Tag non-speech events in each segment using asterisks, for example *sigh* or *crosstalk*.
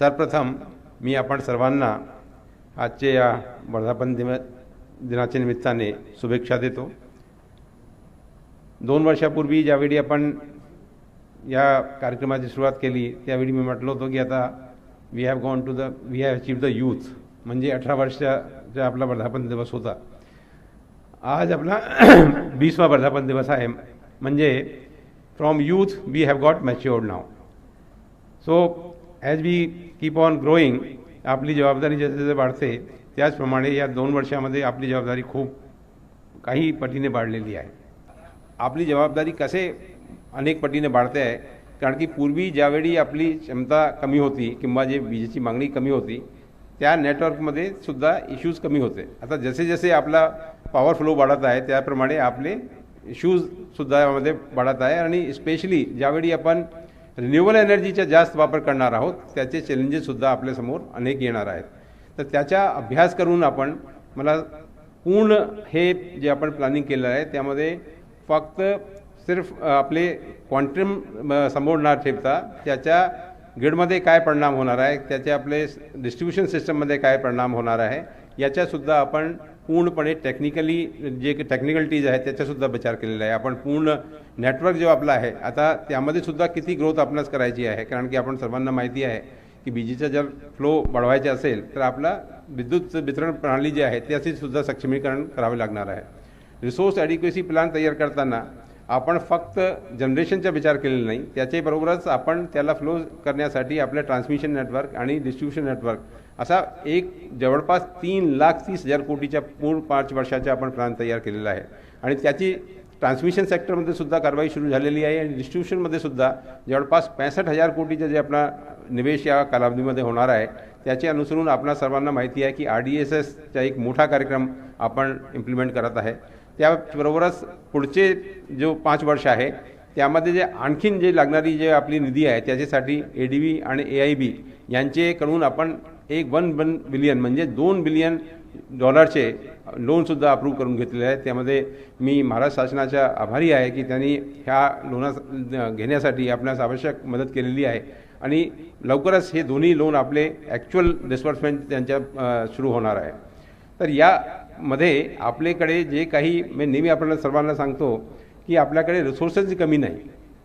सर्वप्रथम मी आपण सर्वांना आजच्या या वर्धापन दिन दिनाच्या निमित्ताने शुभेच्छा देतो. दोन वर्षापूर्वी ज्यावेळी आपण या कार्यक्रमाची सुरुवात केली त्यावेळी मी म्हटलं होतं की आता we have gone to the we have achieve the youth म्हणजे अठरा वर्षाचा आपला वर्धापन दिवस होता. आज आपला *clears throat* वीसवा वर्धापन दिवस आहे. म्हणजे from youth we have got matured now so as we keep on growing आपली जबाबदारी जसे जसे वाढते त्याचप्रमाणे या दोन वर्षामध्ये आपली जबाबदारी खूप काही पटीने वाढलेली आहे. आपली जबाबदारी कसे अनेक पटीने वाढते आहे कारण की पूर्वी ज्यावेळी आपली क्षमता कमी होती किंवा जे विजेची मागणी कमी होती त्या नेटवर्कमध्ये सुद्धा इश्यूज कमी होते. आता जसे जसे आपला पॉवर फ्लो वाढत आहे त्याप्रमाणे आपले इश्यूजसुद्धा यामध्ये वाढत आहे. आणि स्पेशली ज्यावेळी आपण रिन्युएबल एनर्जीचा जास्त वापर करणार आहोत त्याचे चॅलेंजेससुद्धा आपल्यासमोर अनेक येणार आहेत. तर त्याचा अभ्यास करून आपण मला पूर्ण हे जे आपण प्लॅनिंग केलं आहे त्यामध्ये फक्त सिर्फ आपले क्वांटम समोर न ठेवता त्याच्या ग्रीडमध्ये काय परिणाम होणार आहे त्याचे आपले डिस्ट्रीब्युशन सिस्टममध्ये काय परिणाम होणार आहे याच्यासुद्धा आपण पूर्णपणे टेक्निकली जे टेक्निकलिटीज आहेत त्याचासुद्धा विचार केलेला आहे. आपण पूर्ण नेटवर्क जो आपला आहे आता त्यामध्ये सुद्धा किती ग्रोथ आपणास करायची आहे? कारण की आपण सर्वांना माहिती आहे की विजेचा जर फ्लो वाढवायचे असेल तर आपला विद्युत वितरण प्रणाली जी आहे त्याचे सुद्धा सक्षमीकरण करावे लागणार आहे. रिसोर्स ॲडिक्वेसी प्लॅन तयार करताना आपण फक्त जनरेशनचा विचार केलेला नाही त्याच्याबरोबरच आपण त्याला फ्लो करण्यासाठी आपलं ट्रान्समिशन नेटवर्क आणि डिस्ट्रीब्युशन नेटवर्क असा एक जवळपास तीन लाख तीस हजार कोटीच्या पूर्ण पाच वर्षाचा आपण प्लॅन तयार केलेला आहे. आणि त्याची ट्रान्समिशन सेक्टरमध्ये सुद्धा कारवाई सुरू झालेली आहे आणि डिस्ट्रीब्युशनमध्ये सुद्धा जवळपास पैंसठ हजार कोटीचं जे आपला निवेश या कालावधीमध्ये होणार आहे त्याचे अनुसरून आपणा सर्वांना माहिती आहे की आर डी एस एसचा एक मोठा कार्यक्रम आपण इम्प्लिमेंट करत आहे. त्याबरोबरच पुढचे जो पाच वर्ष आहे त्यामध्ये जे आणखीन जे लागणारी जे आपली निधी आहे त्याच्यासाठी ए डी बी आणि ए आय बी यांचेकडून आपण एक वन वन बिलियन म्हणजे दोन बिलियन डॉलरचे लोनसुद्धा अप्रूव्ह करून घेतलेले आहे त्यामध्ये मी महाराष्ट्र शासनाच्या आभारी आहे की त्यांनी ह्या लोना घेण्यासाठी आपणास आवश्यक मदत केलेली आहे. आणि लवकरच हे दोन्ही लोन आपले ॲक्च्युअल डिस्बर्समेंट त्यांच्या सुरू होणार आहे. तर यामध्ये आपल्याकडे जे काही मी नेहमी आपल्याला सर्वांना सांगतो की आपल्याकडे रिसोर्सेसची कमी नाही.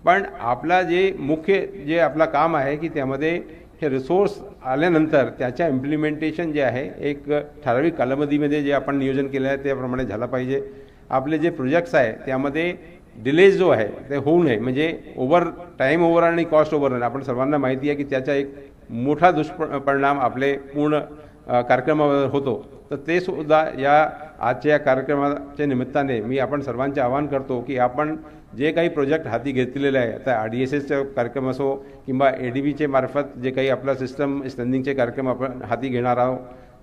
पण आपला जे मुख्य जे आपला काम आहे की त्यामध्ये हे रिसोर्स आल्यानंतर त्याच्या इम्प्लिमेंटेशन जे आहे एक ठराविक कालावधीमध्ये जे आपण नियोजन केलं आहे त्याप्रमाणे झालं पाहिजे. आपले जे प्रोजेक्ट्स आहे त्यामध्ये डिले जो आहे ते होऊ नये. म्हणजे ओव्हर टाईम ओव्हर आणि कॉस्ट ओव्हर आपण सर्वांना माहिती आहे की त्याचा एक मोठा दुष्परिणाम आपले पूर्ण कार्यक्रमावर होतो. तर ते सुद्धा या आजच्या या कार्यक्रमाच्या निमित्ताने मी आपण सर्वांचे आवाहन करतो की आपण जे काही प्रोजेक्ट हाती घेतलेले आहे आता आर डी एस एसचा कार्यक्रम असो किंवा ए डी बीचे मार्फत जे काही आपला सिस्टम स्टँडिंगचे कार्यक्रम आपण हाती घेणार आहोत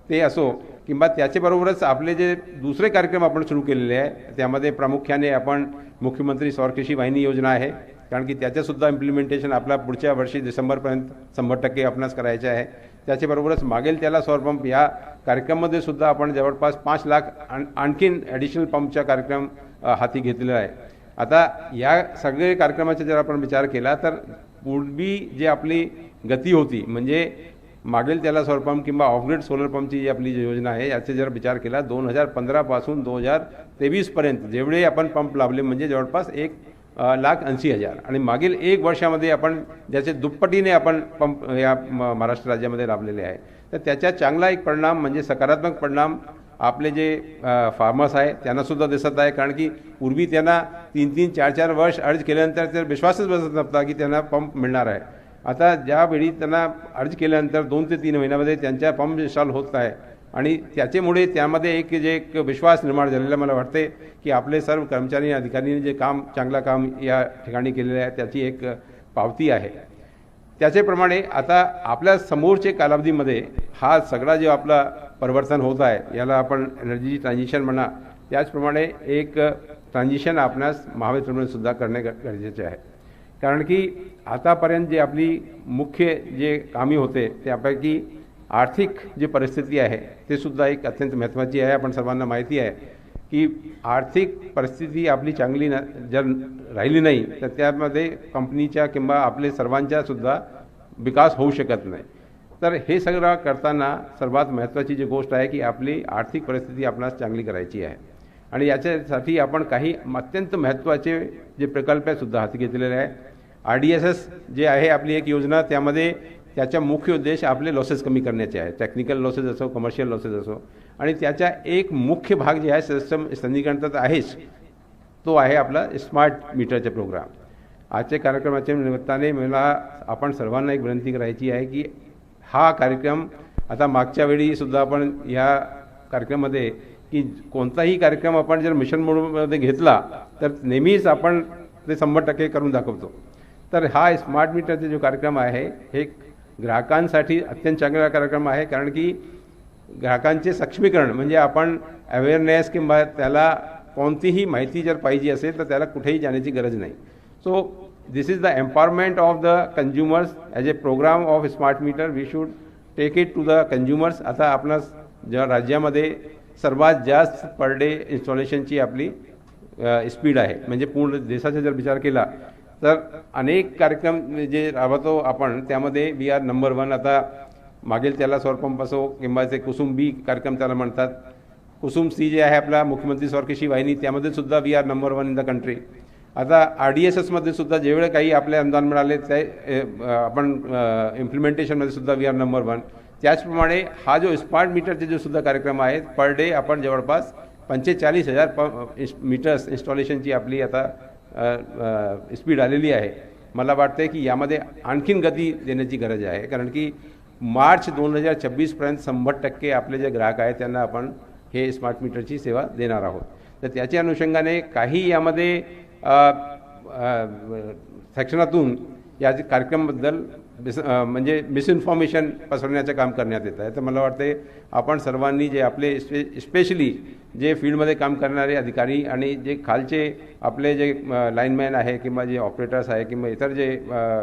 ते असो किंवा त्याच्याबरोबरच आपले जे दुसरे कार्यक्रम आपण सुरू केलेले आहे त्यामध्ये प्रामुख्याने आपण मुख्यमंत्री सौर वाहिनी योजना आहे कारण की त्याच्यासुद्धा इम्प्लिमेंटेशन आपला पुढच्या वर्षी डिसेंबरपर्यंत शंभर टक्के आपणास करायचे आहे. त्याच्याबरोबरच मागेल त्याला सौर पंप या कार्यक्रममध्ये सुद्धा आपण जवळपास पाच लाख आणखीन ॲडिशनल पंपचा कार्यक्रम हाती घेतलेला आहे. आता या सगळे कार्यक्रमाचा जर आपण विचार केला तर पूर्वी जे आपली गती होती म्हणजे मागेल त्याला सौर पंप किंवा ऑफग्रेड सोलर पंपची जी आपली योजना आहे याचा जर विचार केला दोन हजार पंधरापासून दोन हजार तेवीसपर्यंत जेवढे आपण पंप लावले म्हणजे जवळपास एक लाख ऐंशी हजार. आणि मागील एक वर्षामध्ये आपण ज्याचे दुप्पटीने आपण पंप या महाराष्ट्र राज्यामध्ये लाभलेले आहे. तर त्याचा चांगला एक परिणाम म्हणजे सकारात्मक परिणाम आपले जे फार्मर्स आहे त्यांनासुद्धा दिसत आहे. कारण की पूर्वी त्यांना तीन तीन चार चार वर्ष अर्ज केल्यानंतर तर विश्वासच बसत नव्हता की त्यांना पंप मिळणार आहे. आता ज्यावेळी त्यांना अर्ज केल्यानंतर दोन ते तीन महिन्यामध्ये त्यांच्या पंप इन्स्टॉल होत आहे. आणि त्याच्यामुळे त्यामध्ये एक जे एक विश्वास निर्माण झालेला मला वाटते की आपले सर्व कर्मचारी आणि अधिकाऱ्यांनी जे काम चांगलं काम या ठिकाणी केलेलं आहे त्याची एक पावती आहे. त्याच्याप्रमाणे आता आपल्या समोरचे कालावधीमध्ये हा सगळा जो आपला परिवर्तन होत आहे याला आपण एनर्जी ट्रान्झिशन म्हणा त्याचप्रमाणे एक ट्रान्झिशन आपणास महावितरणसुद्धा करणे गरजेचे आहे. कारण की आतापर्यंत जे आपली मुख्य जे कामी होते त्यापैकी आर्थिक जी परिस्थिती आहे ते सुद्धा एक अत्यंत महत्त्वाची आहे आपण सर्वांना माहिती आहे. की आर्थिक परिस्थिती आपली चांगली न जर राहिली नाही तर त्यामध्ये कंपनीच्या किंवा आपले सर्वांच्यासुद्धा विकास होऊ शकत नाही. तर हे सगळं करताना सर्वात महत्त्वाची जी गोष्ट आहे की आपली आर्थिक परिस्थिती आपणास चांगली करायची आहे. आणि याच्यासाठी आपण काही अत्यंत महत्त्वाचे जे प्रकल्प आहे सुद्धा हाती घेतलेले आहे आर डी एस एस जे आहे आपली एक योजना त्यामध्ये त्याचा मुख्य उद्देश आपले लॉसेस कमी करण्याचे आहे. टेक्निकल लॉसेस असो कमर्शियल लॉसेस असो. आणि त्याचा एक मुख्य भाग जे आहे सदस्य संधिकरणाचा आहेच तो आहे आपला स्मार्ट मीटरचा प्रोग्राम आजच्या कार्यक्रमाच्या निमित्ताने मला आपण सर्वांना एक विनंती करायची आहे की हा कार्यक्रम आता मागच्या वेळीसुद्धा आपण या कार्यक्रमामध्ये की कोणताही कार्यक्रम आपण जर मिशन मोडमध्ये घेतला तर नेहमीच आपण ते शंभर टक्के करून दाखवतो. तर हा स्मार्ट मीटरचा जो कार्यक्रम आहे हे ग्राहकांसाठी अत्यंत चांगला कार्यक्रम आहे कारण की ग्राहकांचे सक्षमीकरण म्हणजे आपण अवेअरनेस किंवा त्याला कोणतीही माहिती जर पाहिजे असेल तर त्याला कुठेही जाण्याची गरज नाही. So this is the empowerment of the consumers as a program of smart meter we should take it to the consumers आता आपणास ज्या राज्यामध्ये सर्वात जास्त पर डे इन्स्टॉलेशनची आपली स्पीड आहे म्हणजे पूर्ण देशाचा जर विचार केला तर अनेक कार्यक्रम जे राबवतो आपण त्यामध्ये वी आर नंबर वन आता मागील त्याला सौरपंप असो किंवा ते कुसुम बी कार्यक्रम त्याला म्हणतात. कुसुम सी जे आहे आपला मुख्यमंत्री स्वरकेशी वाहिनी त्यामध्ये सुद्धा we are number one in the country आता आर डी एस एसमध्ये सुद्धा जेवढे काही आपले अनुदान मिळाले ते आपण इम्प्लिमेंटेशनमध्ये सुद्धा वी आर नंबर वन त्याचप्रमाणे हा जो स्मार्ट मीटरचे जो सुद्धा कार्यक्रम आहे पर डे आपण जवळपास पंचेचाळीस हजार प मीटर्स इन्स्टॉलेशनची आपली आता स्पीड आलेली आहे. मला वाटतं की यामध्ये आणखीन गती देण्याची गरज आहे. कारण की मार्च दोन हजार छब्बीसपर्यंत शंभर टक्के आपले जे ग्राहक आहेत त्यांना आपण हे स्मार्ट मीटरची सेवा देणार आहोत. तर त्याच्या अनुषंगाने काही यामध्ये सेक्शनातून या कार्यक्रमाबद्दल मिस म्हणजे मिसइन्फॉर्मेशन पसरवण्याचं काम करण्यात येत आहे. तर मला वाटते आपण सर्वांनी जे आपले स्पे स्पेशली जे फील्डमध्ये काम करणारे अधिकारी आणि जे खालचे आपले जे लाईनमॅन आहे किंवा जे ऑपरेटर्स आहे किंवा इतर जे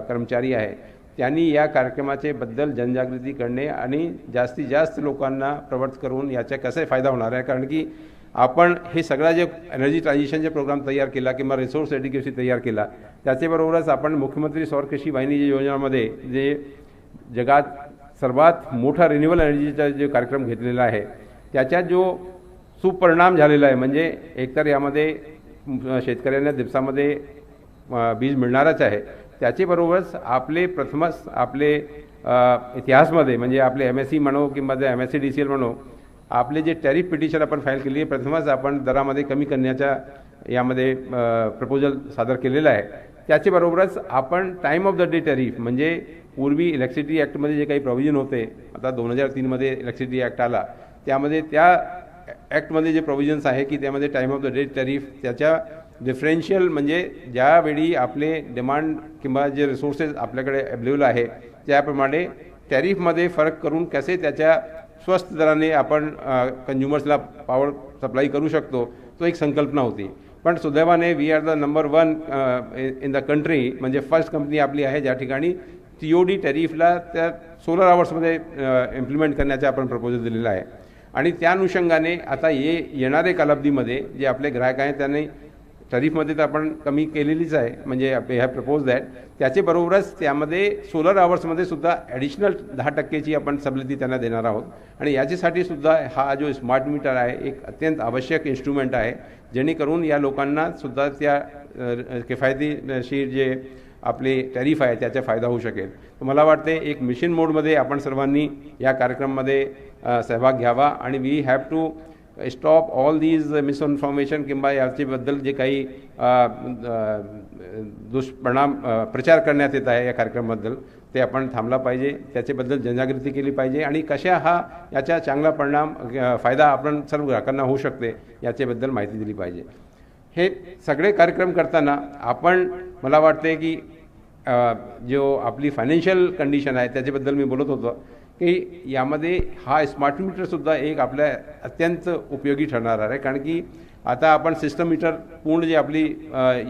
कर्मचारी आहे त्यांनी या कार्यक्रमाचे बद्दल जनजागृती करणे आणि जास्तीत जास्त लोकांना प्रवृत्त करून याचा कसा फायदा होणार आहे? कारण की आपण हे सगळा जे एनर्जी ट्रान्झिशनचे प्रोग्राम तयार केला किंवा रिसोर्स एड्युकेशन तयार केला त्याच्याबरोबरच आपण मुख्यमंत्री सौर कृषी वाहिनी योजनामध्ये जे जगात सर्वात मोठा रिन्युएबल एनर्जीचा जो कार्यक्रम घेतलेला आहे त्याच्यात जो सुपरिणाम झालेला आहे म्हणजे एकतर यामध्ये शेतकऱ्यांना दिवसामध्ये बीज मिळणारच आहे त्याच्याबरोबरच आपले प्रथमच आपले इतिहासमध्ये म्हणजे आपले एम एस सी म्हणो किंवा जे M S C D C L म्हणो आपले जे टॅरिफ पिटिशन आपण फाईल केली आहे प्रथमच आपण दरामध्ये कमी करण्याच्या यामध्ये प्रपोजल सादर केलेलं आहे. त्याच्याबरोबरच आपण time of the day tariff म्हणजे पूर्वी इलेक्ट्रिसिटी ॲक्टमध्ये जे काही प्रोव्हिजन होते आता दोन हजार तीनमध्ये इलेक्ट्रिसिटी ॲक्ट आला त्यामध्ये त्या ॲक्टमध्ये जे प्रोव्हिजन्स आहे की त्यामध्ये time of the day tariff त्याच्या डिफरेन्शियल म्हणजे ज्यावेळी आपले डिमांड किंवा जे रिसोर्सेस आपल्याकडे अवेलेबल आहे त्याप्रमाणे टॅरिफमध्ये फरक करून कसे त्याच्या स्वस्त दराने आपण कन्झ्युमर्सला पॉवर सप्लाय करू शकतो तो एक संकल्पना होती. पण सुदैवाने we are the number one in the country म्हणजे फर्स्ट कंपनी आपली आहे ज्या ठिकाणी टी ओ डी टॅरिफला त्या सोलर आवर्समध्ये इम्प्लिमेंट करण्याचा आपण प्रपोजल दिलेला आहे. आणि त्या अनुषंगाने आता ये येणारे कालावधीमध्ये जे आपले ग्राहक आहेत त्यांनी टरीफमध्ये तर आपण कमी केलेलीच आहे. म्हणजे हॅव प्रपोज दॅट त्याच्याबरोबरच त्यामध्ये सोलर आवर्समध्ये सुद्धा ॲडिशनल दहा टक्केची आपण सवलती त्यांना देणार आहोत. आणि याच्यासाठी सुद्धा हा जो स्मार्ट मीटर आहे एक अत्यंत आवश्यक इन्स्ट्रुमेंट आहे. जेणेकरून या लोकांना सुद्धा त्या किफायतीशीर जे आपले टॅरिफ आहे त्याचा फायदा होऊ शकेल. तर मला वाटते एक मिशन मोडमध्ये आपण सर्वांनी या कार्यक्रमामध्ये सहभाग घ्यावा. आणि we have to stop all these misinformation किंवा याच्याबद्दल जे काही दुष्परिणाम प्रचार करण्यात येत आहे या कार्यक्रमाबद्दल ते आपण थांबला पाहिजे. त्याच्याबद्दल जनजागृती केली पाहिजे आणि कशा हा याचा चांगला परिणाम फायदा आपण सर्व ग्राहकांना होऊ शकते याच्याबद्दल माहिती दिली पाहिजे. हे सगळे कार्यक्रम करताना आपण मला वाटते की जो आपली फायनान्शियल कंडिशन आहे त्याच्याबद्दल मी बोलत होतो. की यामध्ये हा स्मार्ट मीटरसुद्धा एक आपल्या अत्यंत उपयोगी ठरणार आहे. कारण की आता आपण सिस्टम मीटर पूर्ण जी आपली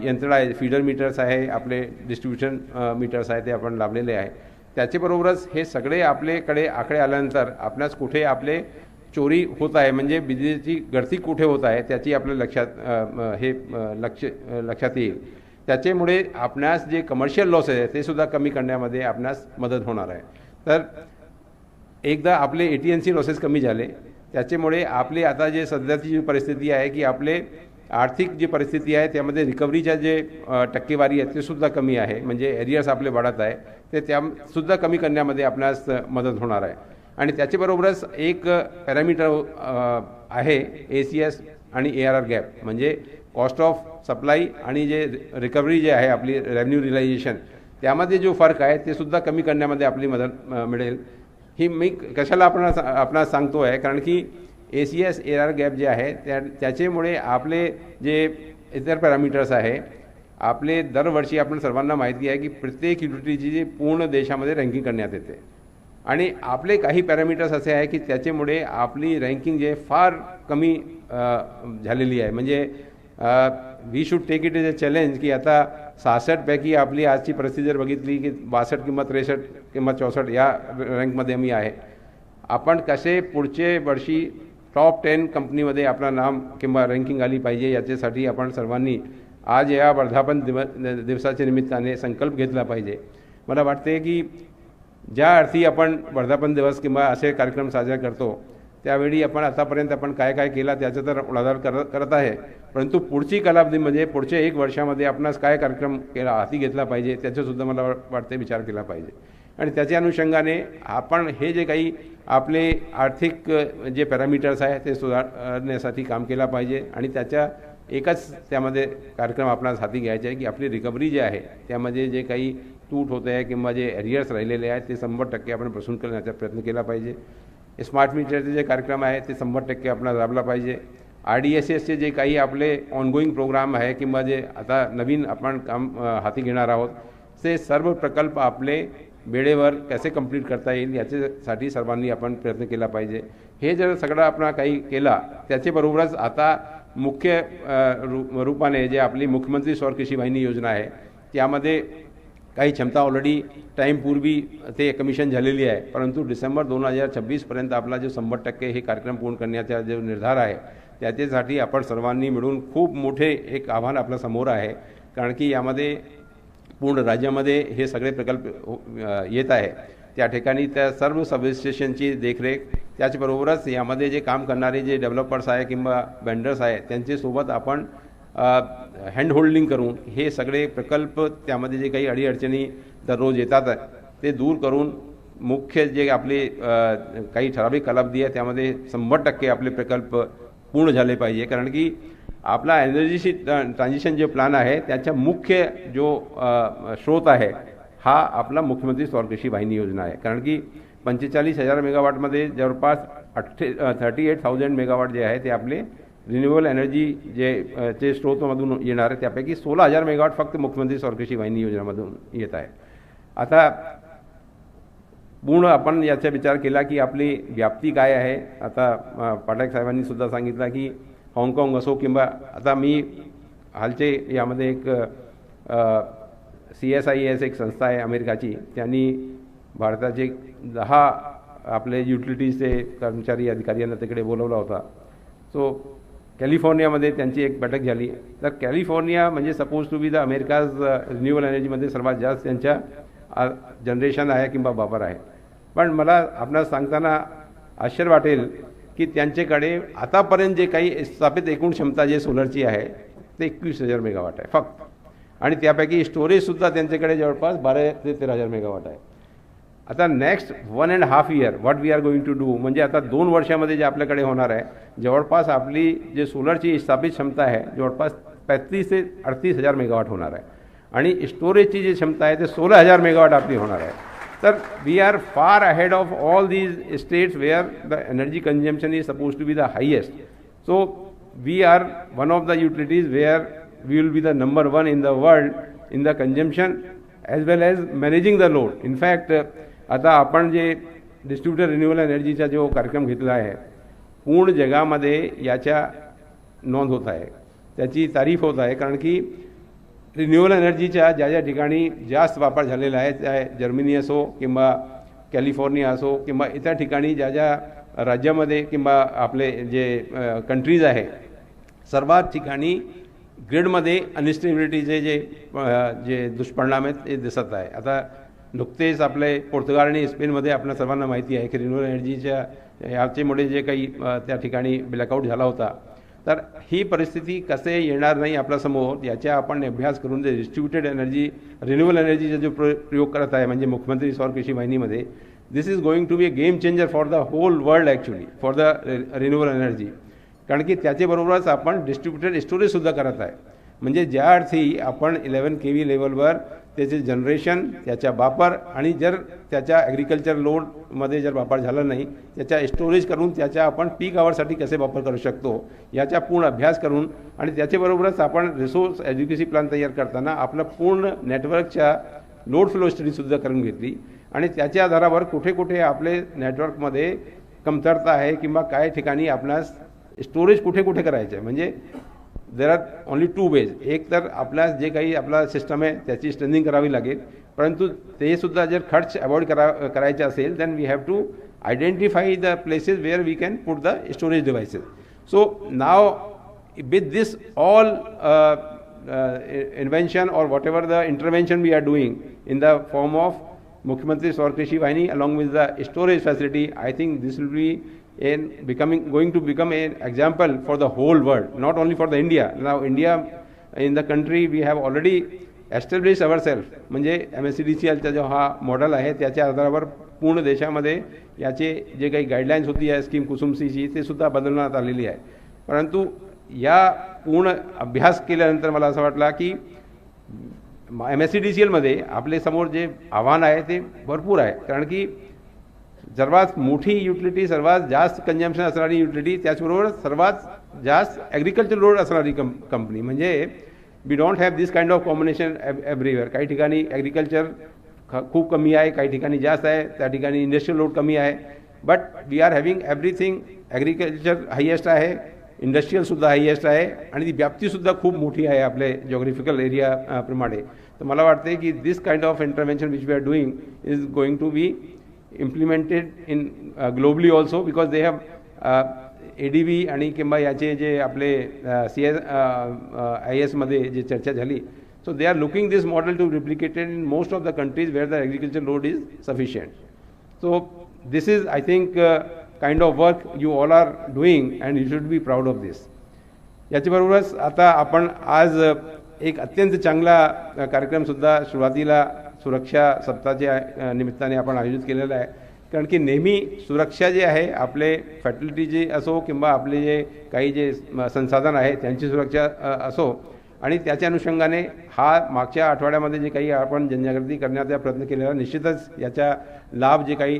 यंत्रणा आहे फीडर मीटर्स आहे आपले डिस्ट्रीब्युशन मीटर्स आहे ते आपण लाभलेले आहे. त्याच्याबरोबरच हे सगळे आपल्याकडे आकडे आल्यानंतर आपल्यास कुठे आपले चोरी होत आहे म्हणजे बिजलीची गळती कुठे होत आहे त्याची आपल्या लक्षात हे लक्ष लक्षात येईल. त्याच्यामुळे आपणास जे कमर्शियल लॉस आहे ते सुद्धा कमी करण्यामध्ये आपणास मदत होणार आहे. तर एकदा आपले A T N C losses कमी झाले. त्याच्यामुळे आपली आता जे सध्याची जी परिस्थिती आहे की आपले आर्थिक जी परिस्थिती आहे त्यामध्ये रिकव्हरीच्या जे टक्केवारी आहे ते सुद्धा कमी आहे. म्हणजे एरियर्स आपले वाढत आहे. ते त्यासुद्धा कमी करण्यामध्ये आपल्यास मदत होणार आहे. आणि त्याच्याबरोबरच एक पॅरामीटर आहे ए सी एस आणि ए आर आर गॅप म्हणजे कॉस्ट ऑफ सप्लाय आणि जे रिकव्हरी जे आहे आपली रेव्हन्यू रिलायझेशन त्यामध्ये जो फरक आहे ते सुद्धा कमी करण्यामध्ये आपली मदत मिळेल. ही मी कशाला आपण आपणास सांगतो आहे कारण की A C S A R gap जे आहे त्या त्याच्यामुळे आपले जे इतर पॅरामीटर्स आहे आपले दरवर्षी आपण सर्वांना माहिती आहे की प्रत्येक युटिलिटीची जी पूर्ण देशामध्ये रँकिंग करण्यात येते. आणि आपले काही पॅरामीटर्स असे आहे की त्याच्यामुळे आपली रँकिंग जे फार कमी झालेली आहे. म्हणजे we should take it is a challenge की आता सहासष्टपैकी आपली आजची परिस्थिती जर बघितली की बासष्ट किंवा त्रेसष्ट किंवा चौसष्ट या रँकमध्ये मी आहे. आपण कसे पुढचे वर्षी टॉप टेन कंपनीमध्ये आपलं नाम किंवा रँकिंग आली पाहिजे याच्यासाठी आपण सर्वांनी आज या वर्धापन दिव दिवसाच्या निमित्ताने संकल्प घेतला पाहिजे. मला वाटते की ज्या अर्थी आपण वर्धापन दिवस किंवा असे कार्यक्रम साजरे करतो त्यावेळी आपण आतापर्यंत आपण काय काय केला त्याचा तर उलाढाल करत करत आहे. परंतु पुढची कालावधीमध्ये पुढच्या एक वर्षामध्ये आपणास काय कार्यक्रम केला हाती घेतला पाहिजे त्याचंसुद्धा मला वाटते विचार केला पाहिजे. आणि त्याच्या अनुषंगाने आपण हे जे काही आपले आर्थिक जे पॅरामीटर्स आहे ते सुधारण्यासाठी काम केला पाहिजे आणि त्याच्या एकच त्यामध्ये कार्यक्रम आपणास हाती घ्यायचे आहे की आपली रिकव्हरी जी आहे त्यामध्ये जे काही तूट होत आहे किंवा जे एरियर्स राहिलेले आहेत ते शंभर टक्के आपण प्रसून करण्याचा प्रयत्न केला पाहिजे. स्मार्ट मीटरचे जे कार्यक्रम आहे ते शंभर टक्के आपण राबला पाहिजे. आर डी एस एसचे जे काही आपले ऑनगोईंग प्रोग्राम आहे किंवा जे आता नवीन आपण काम हाती घेणार आहोत ते सर्व प्रकल्प आपले वेळेवर कसे कंप्लीट करता येईल याच्यासाठी सर्वांनी आपण प्रयत्न केला पाहिजे. हे जर सगळं आपण काही केला त्याच्याबरोबरच आता मुख्य रू रूपाने जे आपली मुख्यमंत्री सौर कृषी वाहिनी योजना आहे त्यामध्ये काही क्षमता ऑलरेडी टाईमपूर्वी ते कमिशन झालेली आहे परंतु डिसेंबर दोन हजार छब्बीसपर्यंत आपला जो शंभर टक्के हे कार्यक्रम पूर्ण करण्याचा जो निर्धार आहे त्याच्यासाठी आपण सर्वांनी मिळून खूप मोठे एक आव्हान आपल्यासमोर आहे. कारण की यामध्ये पूर्ण राज्यामध्ये हे सगळे प्रकल्प हो, येत आहे. त्या ठिकाणी त्या सर्व सबस्टेशनची देखरेख त्याचबरोबरच यामध्ये जे काम करणारे जे डेव्हलपर्स आहे किंवा वेंडर्स आहे त्यांच्यासोबत आपण हँड होल्डिंग करून हे सगळे प्रकल्प त्यामध्ये जे काही अडीअडचणी दररोज येतात ते दूर करून मुख्य जे आपले काही ठराविक कालावधी आहे त्यामध्ये शंभर टक्के आपले प्रकल्प पूर्ण झाले पाहिजे. कारण की आपला एनर्जीशी ट्रान्झिशन जे प्लॅन आहे त्याचा मुख्य जो स्रोत आहे हा आपला मुख्यमंत्री स्वरकृषी वाहिनी योजना आहे. कारण की पंचेचाळीस हजार मेगावाटमध्ये जवळपास अठ्ठे थर्टी एट थाउजंड मेगावाट जे आहे ते आपले रिन्युएबल एनर्जी जे चे स्रोतमधून येणार आहे त्यापैकी सोळा हजार मेगावाट फक्त मुख्यमंत्री स्वरकृषी वाहिनी योजनेमधून येत आहे. आता पूर्ण आपण याचा विचार केला की आपली व्याप्ती काय आहे? आता पाटक पाठक साहेबांनी सुद्धा सांगितलं की हाँगकाँग असो किंवा आता मी हालचे यामध्ये एक सी एस आय एस एक संस्था आहे अमेरिकाची. त्यांनी भारताचे दहा आपले युटिलिटीजचे कर्मचारी अधिकारी यांना तिकडे बोलवला होता. सो कॅलिफोर्नियामध्ये त्यांची एक बैठक झाली. तर कॅलिफोर्निया म्हणजे suppose to be the America's renewable एनर्जीमध्ये सर्वात जास्त त्यांच्या जनरेशन आहे किंवा वापर आहे. पण मला आपणास सांगताना आश्चर्य वाटेल की त्यांच्याकडे आतापर्यंत जे काही स्थापित एकूण क्षमता जे सोलरची आहे ते एकवीस हजार मेगावाट आहे फक्त. आणि त्यापैकी स्टोरेजसुद्धा त्यांच्याकडे जवळपास बारा ते तेरा हजार मेगावाट आहे. आता next one and half year what we are going to do म्हणजे आता दोन वर्षामध्ये जे आपल्याकडे होणार आहे जवळपास आपली जे सोलरची स्थापित क्षमता आहे जवळपास पैतीस ते अडतीस हजार मेगावाट होणार आहे. आणि स्टोरेजची जी क्षमता आहे ते सोळा हजार मेगावाट आपली होणार आहे. Sir, we are far ahead of all these states where the energy consumption is supposed to be the highest. So we are one of the utilities where we will be the number one in the world in the consumption as well as managing the load. In fact, आता आपण जे distributor renewable एनर्जीचा जो कार्यक्रम घेतला आहे पूर्ण जगामध्ये याच्या नोंद होत आहे त्याची तारीफ होत आहे कारण की रिन्युएबल एनर्जीच्या ज्या ज्या ठिकाणी जास्त वापर झालेला आहे त्या जर्मनी असो किंवा कॅलिफोर्निया असो किंवा इतर ठिकाणी ज्या ज्या राज्यामध्ये किंवा आपले जे कंट्रीज आहे सर्वात ठिकाणी ग्रीडमध्ये अनस्टेबिलिटीचे जे जे दुष्परिणाम आहेत ते दिसत आहे. आता नुकतेच आपले पोर्तुगाल आणि स्पेनमध्ये आपल्या सर्वांना माहिती आहे की रिन्युएबल एनर्जीच्या याच्यामुळे जे काही त्या ठिकाणी ब्लॅकआउट झाला होता. तर ही परिस्थिती कसे येणार नाही आपल्यासमोर याचा आपण अभ्यास करून जे डिस्ट्रीब्युटेड एनर्जी रिन्युएबल एनर्जीचा जो प्र प्रयोग करत आहे म्हणजे मुख्यमंत्री सौर कृषी वाहिनीमध्ये this is going to be a game changer for the whole world actually for the renewable energy कारण की त्याच्याबरोबरच आपण डिस्ट्रीब्युटेड स्टोरेजसुद्धा करत आहे. म्हणजे ज्या अर्थी आपण इलेवन के व्ही लेवलवर त्याचे जनरेशन त्याचा वापर आणि जर त्याच्या ॲग्रिकल्चर लोडमध्ये जर वापर झाला नाही त्याच्या स्टोरेज करून त्याच्या आपण पीक आवरसाठी कसे वापर करू शकतो याचा पूर्ण अभ्यास करून आणि त्याच्याबरोबरच आपण रिसोर्स एज्युकेसी प्लॅन तयार करताना आपलं पूर्ण नेटवर्कच्या लोड फ्लो स्टडीसुद्धा करून घेतली. आणि त्याच्या आधारावर कुठे कुठे आपले नेटवर्कमध्ये कमतरता आहे किंवा काय ठिकाणी आपणास स्टोरेज कुठे कुठे करायचं आहे म्हणजे there are only two ways एक तर आपल्यास जे काही आपला सिस्टम आहे त्याची स्ट्रेंथिंग करावी लागेल परंतु ते सुद्धा जर खर्च अवॉइड करा करायचे असेल then we have to identify the places where we can put the storage devices so now with this all uh, uh, invention or whatever the intervention we are doing in the form of Mukhyamantri Saur Krishi Vahini along with the storage facility, I think this will be in becoming going to become an example for the whole world, not only for the India. Now India in the country we have already our self म्हणजे M S C D C एलचा जो हा model आहे त्याच्या आधारावर पूर्ण देशामध्ये याचे जे काही गाईडलाईन्स होती या स्कीम कुसुम सीची ते सुद्धा बदलण्यात आलेली आहे. परंतु या पूर्ण अभ्यास केल्यानंतर मला असं वाटलं की M S C D C एलमध्ये आपले समोर जे आव्हान आहे ते भरपूर आहे. कारण की सर्वात मोठी युटिलिटी सर्वात जास्त कंजम्पशन असणारी युटिलिटी त्याचबरोबर सर्वात जास्त ॲग्रिकल्चर लोड असणारी कं कंपनी म्हणजे we don't have this kind of combination everywhere काही ठिकाणी ॲग्रिकल्चर खूप कमी आहे काही ठिकाणी जास्त आहे त्या ठिकाणी इंडस्ट्रियल लोड कमी आहे. But we are having everything agriculture highest आहे इंडस्ट्रियलसुद्धा हायेस्ट आहे आणि ती व्याप्तीसुद्धा खूप मोठी आहे आपले जॉग्राफिकल एरिया प्रमाणे. तर मला वाटते की this kind of intervention which we are doing is going to be implemented in globally also because they have a D B आणि किंवा याचे जे आपले सी एस आय एसमध्ये जे चर्चा झाली. So they are looking this model to replicated in most of the countries where the agriculture load is sufficient so this is I think kind of work you all are doing and you should be proud of this याच्याबरोबरच आता आपण आज एक अत्यंत चांगला कार्यक्रमसुद्धा सुरुवातीला सुरक्षा सप्ताहाच्या निमित्ताने आपण आयोजित केलेलं आहे. कारण की नेहमी सुरक्षा जी आहे आपले फॅटिलिटी जे असो किंवा आपले जे काही जे संसाधन आहे त्यांची सुरक्षा असो. आणि त्याच्या अनुषंगाने हा मागच्या आठवड्यामध्ये जे काही आपण जनजागृती करण्याचा प्रयत्न केलेला निश्चितच याचा लाभ जे काही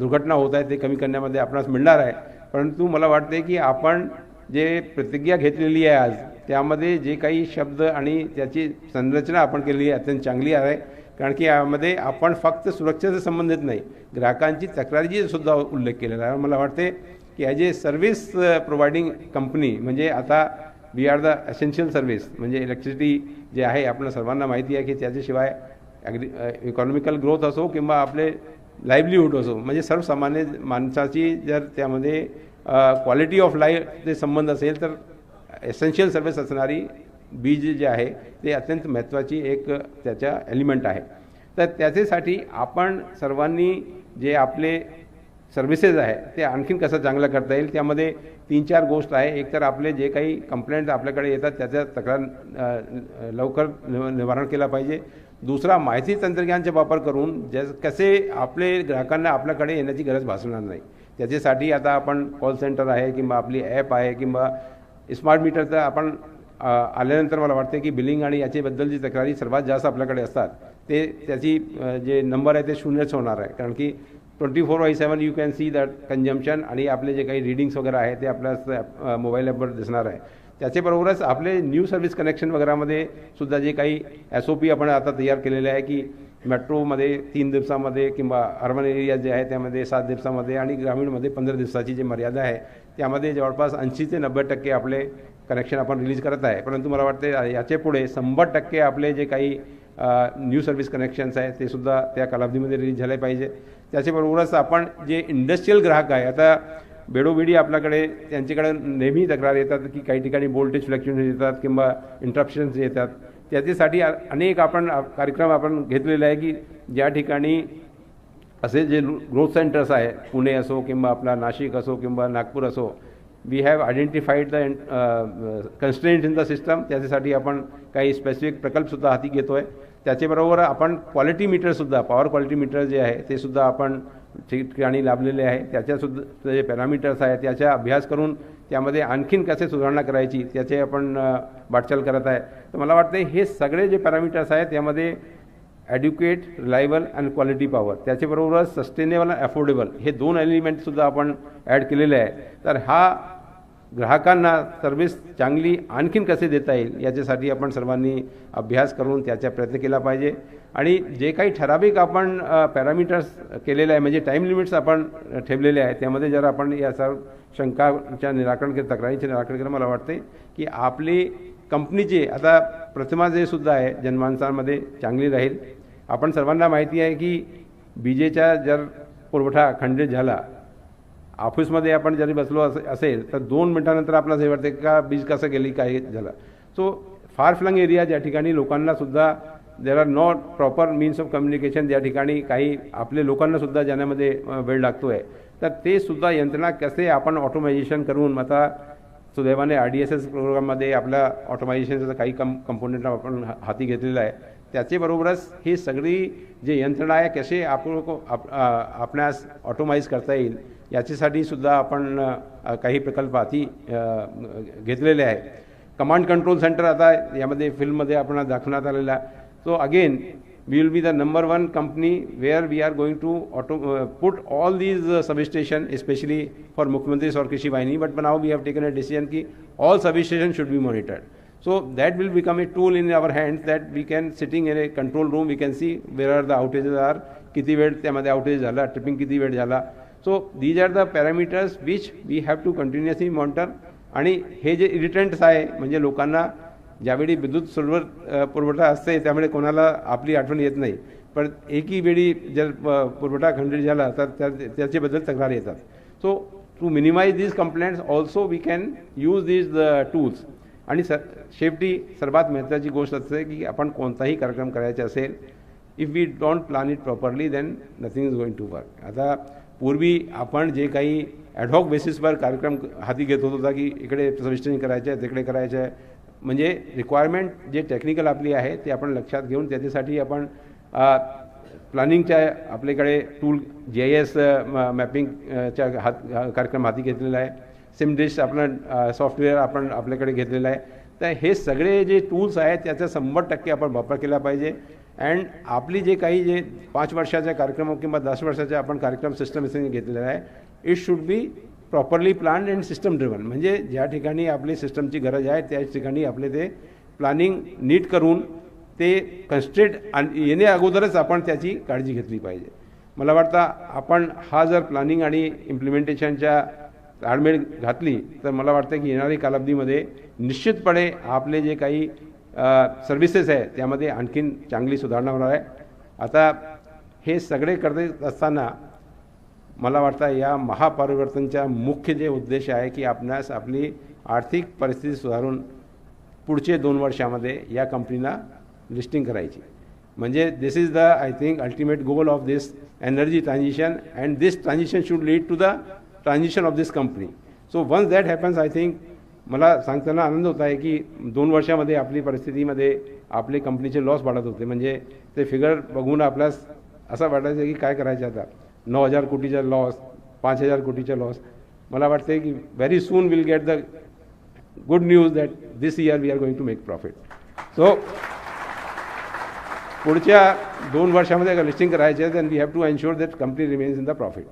दुर्घटना होत आहेत ते कमी करण्यामध्ये आपणास मिळणार आहे. परंतु मला वाटते की आपण जे प्रतिज्ञा घेतलेली आहे आज त्यामध्ये जे काही शब्द आणि त्याची संरचना आपण केलेली आहे अत्यंत चांगली आहे. कारण की यामध्ये आपण फक्त सुरक्षेचं संबंधित नाही ग्राहकांची तक्रारीची सुद्धा उल्लेख केलेला आहे. मला वाटते की as a service providing company म्हणजे आता we are the essential service म्हणजे इलेक्ट्रिसिटी जे आहे आपल्या सर्वांना माहिती आहे की त्याच्याशिवाय ॲग्री इकॉनॉमिकल ग्रोथ असो किंवा आपले लाईव्हलीहूड असो म्हणजे सर्वसामान्य माणसाची जर त्यामध्ये क्वालिटी ऑफ लाईफचे संबंध असेल तर एसेन्शियल सर्व्हिस असणारी बीज जे आहे ते अत्यंत महत्त्वाची एक त्याच्या एलिमेंट आहे. तर त्याच्यासाठी आपण सर्वांनी जे आपले सर्व्हिसेस आहे ते आणखीन कसं चांगलं करता येईल त्यामध्ये तीन चार गोष्ट आहे. एक तर आपले जे काही कंप्लेंट आपल्याकडे येतात त्याचा तक्रार लवकर निवारण केला पाहिजे. दुसरा माहिती तंत्रज्ञानचा वापर करून ज्या कसे आपले ग्राहकांना आपल्याकडे येण्याची गरज भासणार नाही. त्याच्यासाठी आता आपण कॉल सेंटर आहे किंवा आपली ॲप आहे किंवा स्मार्ट मीटरचं आपण आल्यानंतर मला वाटते की बिलिंग आणि याच्याबद्दलची तक्रारी सर्वात जास्त आपल्याकडे असतात. ते त्याची जे नंबर आहे ते शून्यच होणार आहे. कारण की twenty four by seven you can see that consumption आणि आपले जे काही रिडिंग्स वगैरे आहे ते आपल्या मोबाईल ॲपवर दिसणार आहे. त्याच्याबरोबरच आपले न्यू सर्व्हिस कनेक्शन वगैरेमध्ये सुद्धा जे काही एस ओ पी आपण आता तयार केलेले आहे की मेट्रोमध्ये तीन दिवसामध्ये किंवा अर्बन एरिया जे आहे त्यामध्ये सात दिवसामध्ये आणि ग्रामीणमध्ये पंधरा दिवसाची जी मर्यादा आहे त्यामध्ये जवळपास ऐंशी ते नव्वद टक्के आपले कनेक्शन आपण रिलीज करत आहे. परंतु मला वाटते याचे पुढे शंभर टक्के आपले जे काही न्यू सर्व्हिस कनेक्शन्स आहे ते सुद्धा त्या कालावधीमध्ये रिलीज झाले पाहिजे. त्याच्याबरोबरच आपण जे इंडस्ट्रीयल ग्राहक आहे आता बेडोबेडी आपल्याकडे त्यांच्याकडे नेहमी तक्रार येतात की काही ठिकाणी वोल्टेज फ्लक्च्युएशन येतात किंवा इंटरप्शन्स येतात. त्याच्यासाठी अनेक आपण कार्यक्रम आपण घेतलेले आहे की ज्या ठिकाणी असे जे ग्रोथ सेंटर्स आहे पुणे असो किंवा आपला नाशिक असो किंवा नागपूर असो we have identified the constant in the system त्याच्यासाठी आपण काही स्पेसिफिक प्रकल्पसुद्धा हाती घेतो आहे त्याच्याबरोबर आपण क्वालिटी मीटरसुद्धा पॉवर क्वालिटी मीटर जे आहे ते सुद्धा आपण ठिकठिकाणी लाभलेले आहे. त्याच्यासुद्धा जे पॅरामीटर्स आहे त्याचा अभ्यास करून त्यामध्ये आणखीन कसे सुधारणा करायची त्याचे आपण uh, वाटचाल करत आहे. तर मला वाटतं हे सगळे जे पॅरामीटर्स आहेत त्यामध्ये adequate reliable and quality power त्याच्याबरोबरच सस्टेनेबल अँड अफोर्डेबल हे दोन एलिमेंटसुद्धा आपण ॲड केलेले आहे. तर हा ग्राहकांना सर्व्हिस चांगली आणखीन कसे देता येईल याच्यासाठी आपण सर्वांनी अभ्यास करून त्याचा प्रयत्न केला पाहिजे. आणि जे काही ठराविक आपण पॅरामीटर्स केलेले आहे म्हणजे टाईम लिमिट्स आपण ठेवलेले आहे त्यामध्ये जर आपण या सर्व शंकाच्या निराकरण केलं तक्रारीचे निराकरण केलं मला वाटते की आपली कंपनीचे आता प्रतिमा जे सुद्धा आहे जनमानसांमध्ये चांगली राहील. आपण सर्वांना माहिती आहे की विजेचा जर पुरवठा खंडित झाला ऑफिसमध्ये आपण जरी बसलो असे असेल तर दोन मिनटानंतर आपल्याला हे वाटते का वीज कसं गेली काय झालं. सो फार फ्लंग एरिया ज्या ठिकाणी लोकांनासुद्धा there are not proper means of communication ज्या ठिकाणी काही आपले लोकांनासुद्धा जाण्यामध्ये वेळ लागतो आहे तर ते सुद्धा यंत्रणा कसे आपण ऑटोमायझेशन करून आता सुदैवाने आर डी एस एस प्रोग्राममध्ये आपल्या ऑटोमायझेशनचं काही कम कंपोनेंट आपण हाती घेतलेला आहे त्याचेबरोबरच ही सगळी जे यंत्रणा आहे कसे आप आपणास ऑटोमाईज करता येईल याच्यासाठी सुद्धा आपण काही प्रकल्प हाती घेतलेले आहे कमांड कंट्रोल सेंटर आता यामध्ये फिल्ममध्ये आपण दाखवण्यात आलेला तो again we will be the number one company where we are going to auto put all these substation specially for मुख्यमंत्री सौर कृषी वाहिनी but now we have taken a decision की all substation should be monitored So that will become a tool in our hands that we can sitting in a control room, we can see where are the outages are, किती वेळ त्यामध्ये outage झाला tripping किती वेळ झाला. So these are the parameters which we have to continuously monitor आणि हे जे इरिटंट्स आहे म्हणजे लोकांना ज्यावेळी विद्युत सुरवर पुरवठा असते त्यामुळे कोणाला आपली आठवण येत नाही. पण एकही वेळी जर पुरवठा खंडित झाला तर त्या त्याच्याबद्दल तक्रार येतात. So to minimise these complaints also we can use these tools आणि स शेवटी सर्वात महत्त्वाची गोष्ट असते की आपण कोणताही कार्यक्रम करायचा असेल if we don't plan it properly then nothing is going to work आता पूर्वी आपण जे काही ॲडहॉक बेसिसवर कार्यक्रम हाती घेत होत होता की इकडे सविष्टन करायचं आहे तिकडे करायचं आहे म्हणजे रिक्वायरमेंट जे टेक्निकल आपली आहे ते आपण लक्षात घेऊन त्याच्यासाठी आपण प्लॅनिंगच्या आपल्याकडे टूल जी आय एस मॅपिंगच्या हात कार्यक्रम हाती घेतलेला आहे. सिम डिश आपण सॉफ्टवेअर आपण आपल्याकडे घेतलेलं आहे. तर हे सगळे जे टूल्स आहेत त्याचा शंभर टक्के आपण वापर केला पाहिजे. अँड आपली जे काही जे पाच वर्षाच्या कार्यक्रम किंवा दस वर्षाचा आपण कार्यक्रम सिस्टम घेतलेला आहे it should be properly planned and system driven म्हणजे ज्या ठिकाणी आपली सिस्टमची गरज आहे त्याच ठिकाणी आपले ते प्लॅनिंग नीट करून ते कन्स्ट्रेट येणे अगोदरच आपण त्याची काळजी घेतली पाहिजे. मला वाटतं आपण हा जर प्लॅनिंग आणि इम्प्लिमेंटेशनच्या ताळमेळ घातली तर मला वाटतं की येणाऱ्या कालावधीमध्ये निश्चितपणे आपले जे काही सर्व्हिसेस आहे त्यामध्ये आणखीन चांगली सुधारणा होणार आहे. आता हे सगळे करत असताना मला वाटतं या महापरिवर्तनच्या मुख्य जे उद्देश आहे की आपणास आपली आर्थिक परिस्थिती सुधारून पुढचे दोन वर्षामध्ये या कंपनीला लिस्टिंग करायची. म्हणजे this is the I think ultimate goal of this energy transition and this transition should lead to the transition of this company so once that happens I think मला सांगताना आनंद होत आहे की दोन वर्षामध्ये आपली परिस्थितीमध्ये आपले कंपनीचे लॉस वाढत होते. म्हणजे ते फिगर बघून आपल्यास असं वाटायचं की काय करायचं आता? नऊ हजार कोटीचा लॉस पाच हजार कोटीचा लॉस मला वाटते की very soon will get the good news that this year we are going to make profit so पुढच्या दोन वर्षामध्ये लिस्टिंग करायचे आहे then we have to ensure that company remains in the profit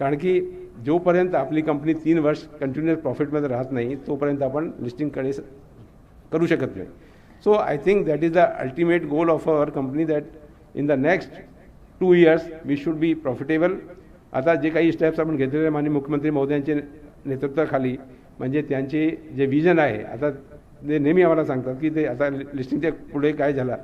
कारण की जोपर्यंत आपली कंपनी तीन वर्ष कंटिन्युअस प्रॉफिटमध्ये राहत नाही तोपर्यंत आपण लिस्टिंगकडे करू शकत नाही. So I think that is the ultimate goal of our company that in the next two years we should be profitable आता जे काही स्टेप्स आपण घेतलेले आहे माननीय मुख्यमंत्री महोदयांच्या नेतृत्वाखाली म्हणजे त्यांचे जे विजन आहे आता ते नेहमी आम्हाला सांगतात की ते आता लिस्टिंगच्या पुढे काय झाला.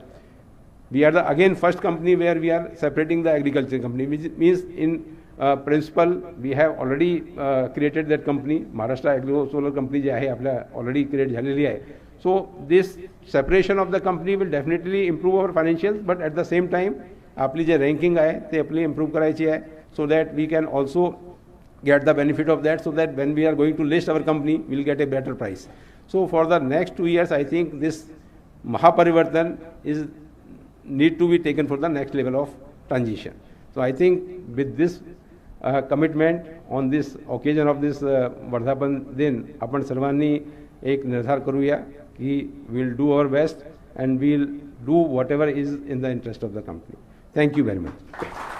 We are the again first company where we are separating the agriculture company which means in uh, principle we have already uh, created that company Maharashtra agro solar company जी आहे आपल्या ऑलरेडी क्रिएट झालेली आहे so this separation of the company will definitely improve our financial but at the same time आपली जे ranking आहे ते आपली improve करायची आहे so that we can also get the benefit of that so that when we are going to list our company, we'll get a better price. So for the next two years, I think this Mahaparivartan is need to be taken for the next level of transition. So I think with this uh, commitment on this occasion of this uh, वर्धापन दिन आपण सर्वांनी एक निर्धार करूया की will do our best and will do whatever is in the interest of the company thank you very much